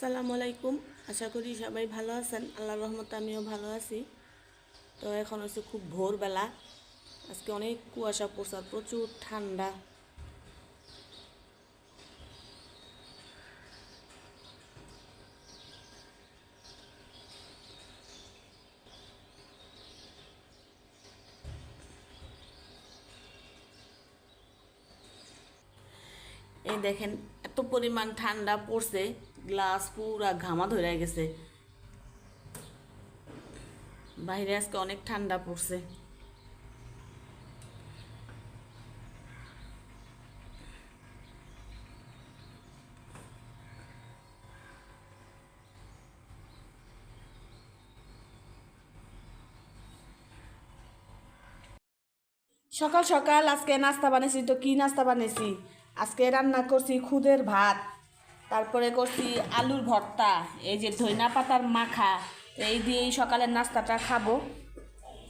আসসালামু আলাইকুম। আশা করি সবাই ভালো আছেন। আল্লাহ রহমতে আমিও ভালো আছি। তো এখন হচ্ছে খুব ভোরবেলা। আজকে অনেক কুয়াশা পড়ছে প্রচুর ঠান্ডা। এই দেখেন, এত পরিমাণ ঠান্ডা পড়ছে। গ্লাস পুরা ঘামা ধরে গেছে। বাইরে আজকে অনেক ঠান্ডা পড়ছে। সকাল সকাল আজকে নাস্তা বানিয়েছি তো কি নাস্তা বানিয়েছি আজকে রান্না করছি খুদের ভাত। তারপরে করছি আলুর ভর্তা, এই যে ধইনা পাতার মাখা, এই দিয়েই সকালের নাস্তাটা খাব।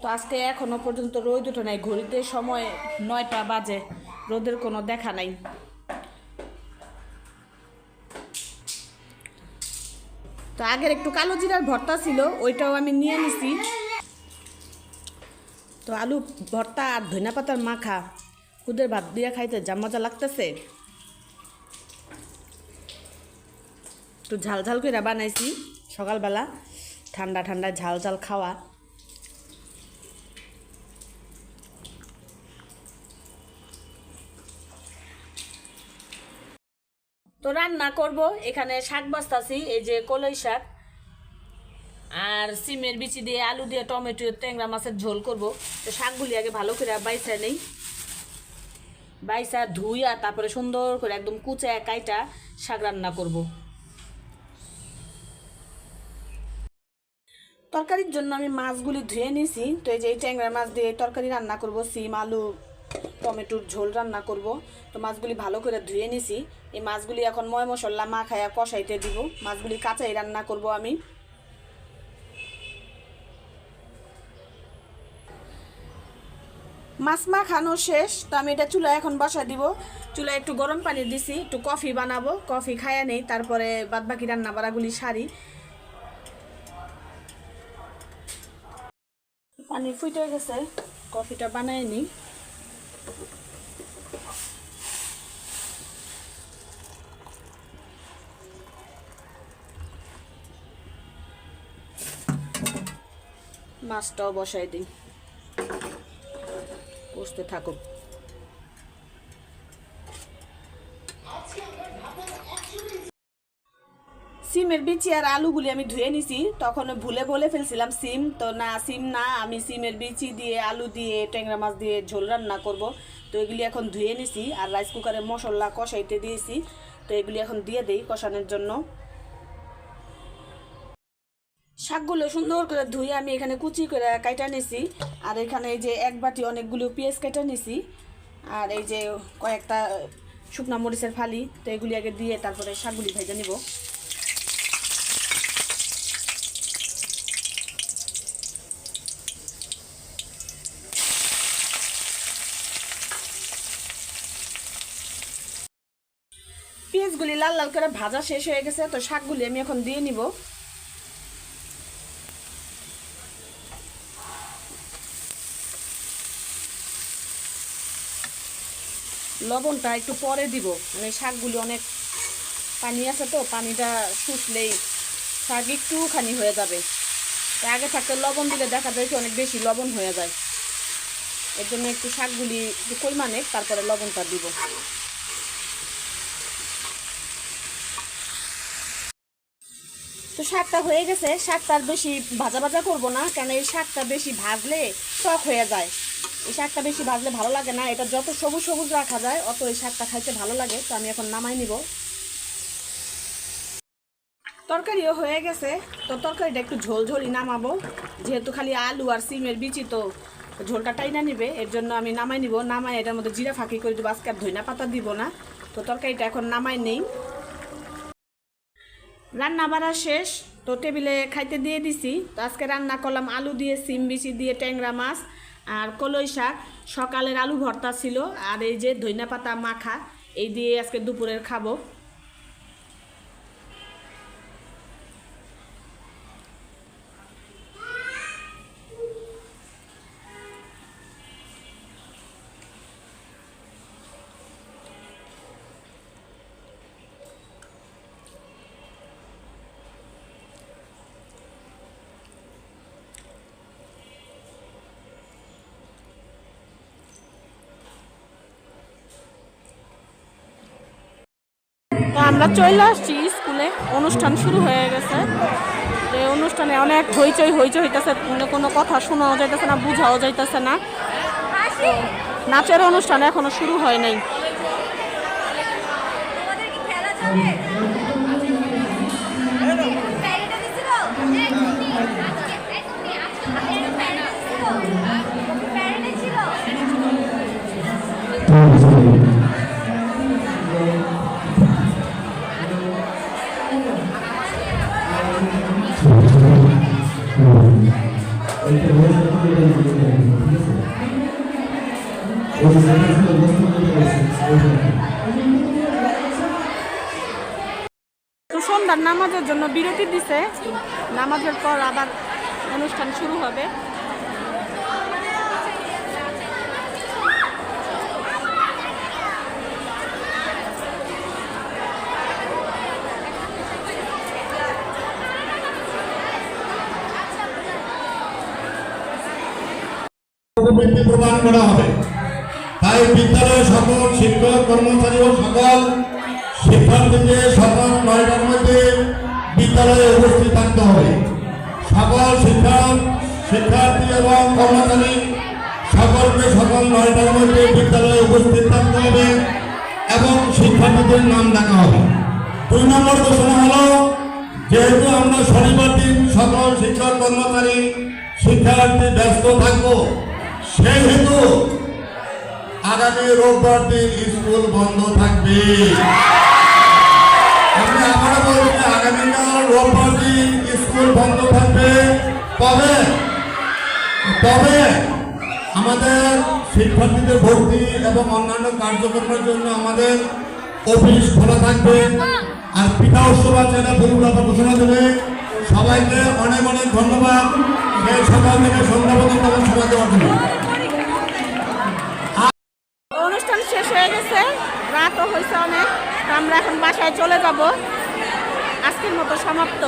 তো আজকে এখনও পর্যন্ত রোদ উঠে নাই, ঘড়িতে সময় নয়টা বাজে, রোদের কোনো দেখা নাই। তো আগের একটু কালো জিরার ভর্তা ছিল, ওইটাও আমি নিয়ে নিছি। তো আলু ভর্তা আর ধনিয়া পাতার মাখা, খুদের ভাত দিয়ে খাইতে যা মজা লাগতেছে। একটু ঝাল ঝাল করে বানাইছি সকালবেলা। ঠান্ডা ঠান্ডা ঝাল ঝাল খাওয়া। তো রান্না করব, এখানে শাক বাস্তাছি এই যে কলই শাক। আর সিমের বিচি দিয়ে আলু দিয়ে টমেটো, ট্যাংরা মাছের ঝোল করব। তো শাকগুলি আগে ভালো করে বাইসা নেই। বাইসা ধুইয়া তারপরে সুন্দর করে একদম কুচা কাইটা শাক রান্না করব। তরকারির জন্য আমি মাছগুলি ধুয়ে নিয়েছি তো এই যে এই ট্যাংরা মাছ দিয়ে তরকারি রান্না করব, সিম, আলু, টমেটোর ঝোল রান্না করব। তো মাছগুলি ভালো করে ধুয়ে নিছি। এই মাছগুলি এখন ময় মশলা মা খায়া কষাইতে দিব। মাছগুলি কাঁচাই রান্না করব আমি। মাছ মাখানো শেষ। তো আমি এটা চুলা এখন বসা দিব। চুলা একটু গরম পানি দিছি, একটু কফি বানাবো। কফি খাইয়া নেই, তারপরে বাদ বাকি রান্না বাড়াগুলি সারি। পানি ফুটে গেছে। কফিটা বানাই নি। মাছটাও বসাই দিই কষতে থাকুক। সিমের বিচি আর আলুগুলি আমি ধুয়ে নিছি। তখন ভুলে বলে ফেলছিলাম সিম। তো না, সিম না, আমি সিমের বিচি দিয়ে, আলু দিয়ে, ট্যাংরা মাছ দিয়ে ঝোল রান্না করব। তো এগুলি এখন ধুয়ে নিছি আর রাইস কুকারে মশলা কষাইতে দিয়েছি। তো এগুলি এখন দিয়ে দেই কষানোর জন্য। শাকগুলো সুন্দর করে ধুয়ে আমি এখানে কুচি করে কাইটা নিছি। আর এখানে এই যে এক বাটি অনেকগুলো পেঁয়াজ কেটে নিছি। আর এই যে কয়েকটা শুকনা মরিচের ফালি, তো এগুলি আগে দিয়ে তারপরে শাকগুলি ভেজে নিব। পেঁয়াজগুলি লাল লাল করে ভাজা শেষ হয়ে গেছে, তো শাকগুলি আমি এখন দিয়ে নিব। লবণটা একটু পরে দিব মানে শাকগুলি অনেক পানি আছে তো, পানিটা শুষলেই শাক একটুখানি হয়ে যাবে। আগে থাকতে লবণ দিলে দেখা যায় কি অনেক বেশি লবণ হয়ে যায়। এর জন্য একটু শাকগুলি একটু পরিমাণে তারপরে লবণটা দিব। তো শাকটা হয়ে গেছে, শাকটা আর বেশি ভাজা ভাজা করব না, কেন এই শাকটা বেশি ভাজলে টক হয়ে যায়। এই শাকটা বেশি ভাজলে ভালো লাগে না, এটা যত সবুজ সবুজ রাখা যায়, অত এই শাকটা খাইতে ভালো লাগে, তো আমি এখন নামাই নিব। তরকারিও হয়ে গেছে, তো তরকারিটা একটু ঝোল ঝোলই নামাবো, যেহেতু খালি আলু আর সিমের বিচি তো ঝোলটা টাইনা নিবে, এর জন্য আমি নামাই নিব, নামাই এটার মধ্যে জিরা ফাঁকি করে দেবো, আজকে আর ধইনা পাতা দিব না, তো তরকারিটা এখন নামাই নেই। রান্না বাড়া শেষ, তো টেবিলে খাইতে দিয়ে দিছি। তো আজকে রান্না করলাম আলু দিয়ে সিম, বিচি দিয়ে ট্যাংরা মাছ আর কলই শাক। সকালের আলু ভর্তা ছিল, আর এই যে ধইনা পাতা মাখা, এই দিয়ে আজকে দুপুরের খাব। আমরা চলে আসছি স্কুলে। অনুষ্ঠান শুরু হয়ে গেছে। এই অনুষ্ঠানে অনেক হইচই হইচই হইতেছে। কোনো কথা শোনাও যাইতেছে না, বুঝাও যাইতেছে না। নাচের অনুষ্ঠান এখনও শুরু হয় নাই। তোমাদের কি সন্ধ্যার নামাজের জন্য বিরতি দিছে। নামাজের পর আবার অনুষ্ঠান শুরু হবে। বৃত্তি প্রদান করা হবে। তাই বিদ্যালয়ের সকল শিক্ষক, কর্মচারী ও সকল শিক্ষার্থীকে সকাল নয়টার মধ্যে বিদ্যালয়ে উপস্থিত থাকতে হবে। সকল শিক্ষক শিক্ষার্থী এবং কর্মচারী সকলকে সকাল নয়টার মধ্যে বিদ্যালয়ে উপস্থিত থাকতে হবে এবং শিক্ষার্থীদের নাম ডাকা হবে। দুই নম্বর ঘোষণা হলো, যেহেতু আমরা শনিবার দিন সকল শিক্ষক, কর্মচারী, শিক্ষার্থী ব্যস্ত থাকব সেই হেতু আগামী রোববার দিন স্কুল বন্ধ থাকবে। আমি আবারও বলছি আগামীকাল রোববার দিন স্কুল বন্ধ থাকবে। তবে তবে আমাদের শিক্ষার্থীদের ভর্তি এবং অন্যান্য কার্যক্রমের জন্য আমাদের অফিস খোলা থাকবে। আর পিঠা উৎসব আছে ফুলগুলো ঘোষণা দেবে সবাইকে অনেক অনেক ধন্যবাদ। এই সকাল থেকে সন্ধ্যা পর্যন্ত সময় দেওয়ার জন্য অনুষ্ঠান শেষ হয়ে গেছে। রাতও হয়েছে অনেক। আমরা এখন বাসায় চলে যাব। আজকের মতো সমাপ্ত।